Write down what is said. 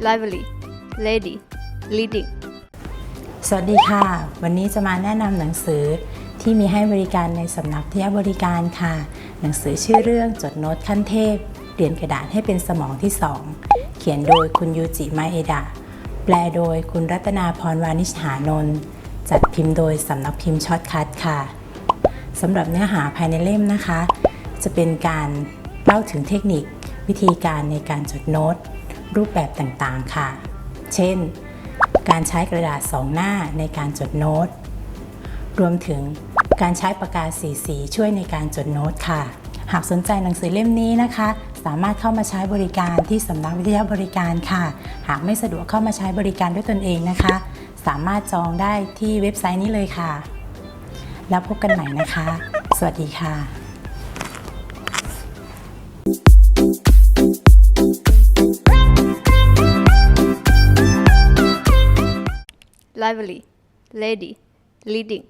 lively, lady, leading. สวัสดีค่ะ วันนี้จะมาแนะนำหนังสือที่มีให้บริการในสำนักที่บริการค่ะ หนังสือชื่อเรื่องจดโน้ตขั้นเทพเปลี่ยนกระดาษให้เป็นสมองที่2เขียนโดยคุณยูจิมาเอดะแปลโดยคุณรัตนาพรวานิชหานนท์จัดพิมพ์โดยสำนักพิมพ์ช็อตคัทค่ะสำหรับเนื้อหาภายในเล่มนะคะ จะเป็นการเล่าถึงเทคนิควิธีการในการจดโน้ต รูปแบบต่างๆค่ะ เช่น การใช้กระดาษสองหน้าในการจดโน้ต รวมถึงการใช้ปากกาสีสีช่วยในการจดโน้ตค่ะ หากสนใจหนังสือเล่มนี้นะคะ สามารถเข้ามาใช้บริการที่สำนักวิทยาบริการค่ะ หากไม่สะดวกเข้ามาใช้บริการด้วยตนเองนะคะ สามารถจองได้ที่เว็บไซต์นี้เลยค่ะ แล้วพบกันใหม่นะคะ สวัสดีค่ะ lively, lady, leading.